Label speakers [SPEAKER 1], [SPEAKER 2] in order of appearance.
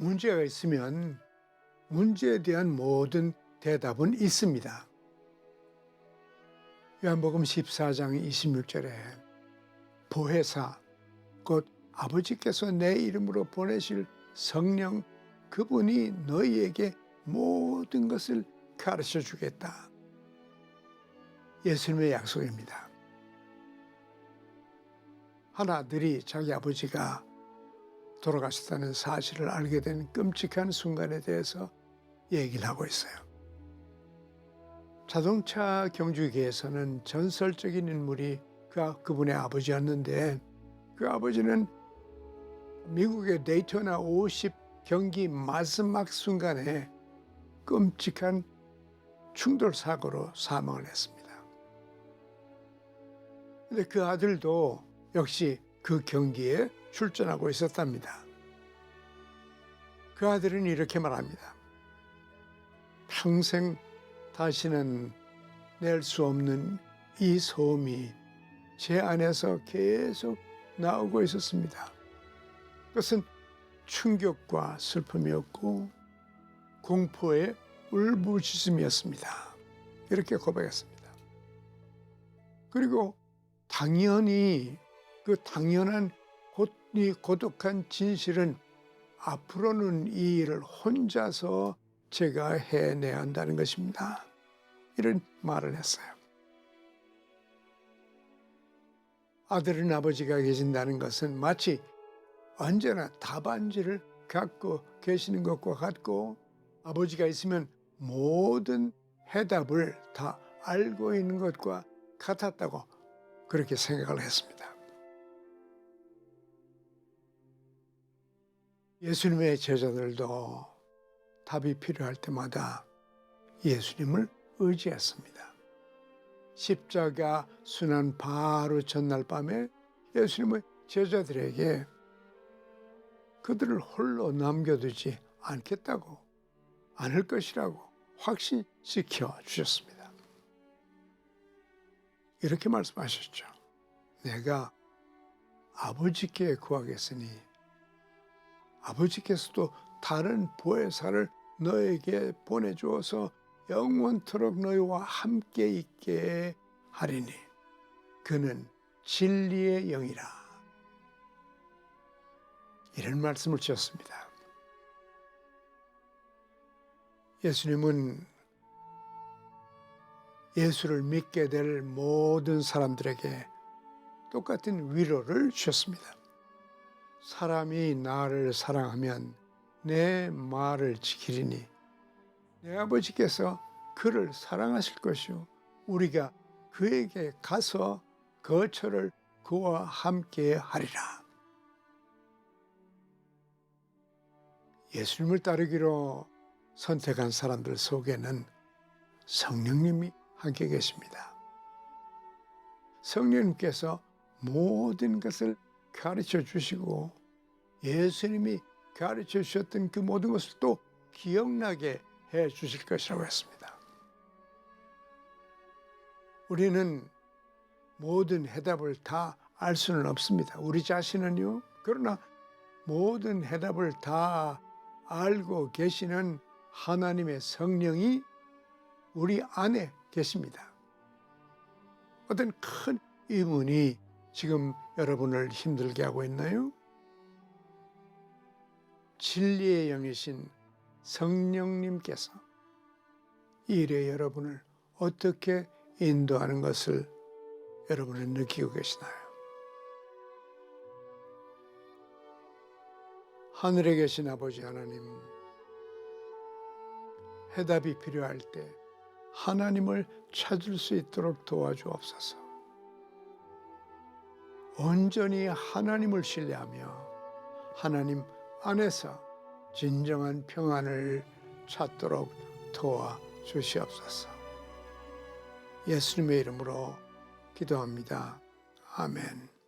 [SPEAKER 1] 문제가 있으면 문제에 대한 모든 대답은 있습니다. 요한복음 14장 26절에 보혜사 곧 아버지께서 내 이름으로 보내실 성령 그분이 너희에게 모든 것을 가르쳐 주겠다. 예수님의 약속입니다. 하나 들이 자기 아버지가 돌아가셨다는 사실을 알게 된 끔찍한 순간에 대해서 얘기를 하고 있어요. 자동차 경주계에서는 전설적인 인물이 그 그분의 아버지였는데 그 아버지는 미국의 데이토나 50 경기 마지막 순간에 끔찍한 충돌 사고로 사망을 했습니다. 근데 그 아들도 역시 그 경기에 출전하고 있었답니다. 그 아들은 이렇게 말합니다. 평생 다시는 낼 수 없는 이 소음이 제 안에서 계속 나오고 있었습니다. 그것은 충격과 슬픔이었고 공포의 울부짖음이었습니다. 이렇게 고백했습니다. 그리고 당연히 그 당연한 곧, 이 고독한 진실은 앞으로는 이 일을 혼자서 제가 해내야 한다는 것입니다. 이런 말을 했어요. 아들은 아버지가 계신다는 것은 마치 언제나 답안지를 갖고 계시는 것과 같고 아버지가 있으면 모든 해답을 다 알고 있는 것과 같았다고 그렇게 생각을 했습니다. 예수님의 제자들도 답이 필요할 때마다 예수님을 의지했습니다. 십자가 순환 바로 전날 밤에 예수님의 제자들에게 그들을 홀로 남겨두지 않겠다고, 않을 것이라고 확신시켜 주셨습니다. 이렇게 말씀하셨죠. 내가 아버지께 구하겠으니 아버지께서도 다른 보혜사를 너에게 보내주어서 영원토록 너희와 함께 있게 하리니 그는 진리의 영이라 이런 말씀을 주셨습니다. 예수님은 예수를 믿게 될 모든 사람들에게 똑같은 위로를 주셨습니다. 사람이 나를 사랑하면 내 말을 지키리니 내 아버지께서 그를 사랑하실 것이요 우리가 그에게 가서 거처를 그와 함께 하리라. 예수님을 따르기로 선택한 사람들 속에는 성령님이 함께 계십니다. 성령님께서 모든 것을 가르쳐 주시고 예수님이 가르쳐 주셨던 그 모든 것을 또 기억나게 해 주실 것이라고 했습니다. 우리는 모든 해답을 다 알 수는 없습니다. 우리 자신은요. 그러나 모든 해답을 다 알고 계시는 하나님의 성령이 우리 안에 계십니다. 어떤 큰 의문이 지금 여러분을 힘들게 하고 있나요? 진리의 영이신 성령님께서 이 일에 여러분을 어떻게 인도하는 것을 여러분은 느끼고 계시나요? 하늘에 계신 아버지 하나님, 해답이 필요할 때 하나님을 찾을 수 있도록 도와주옵소서. 온전히 하나님을 신뢰하며 하나님 안에서 진정한 평안을 찾도록 도와 주시옵소서. 예수님의 이름으로 기도합니다. 아멘.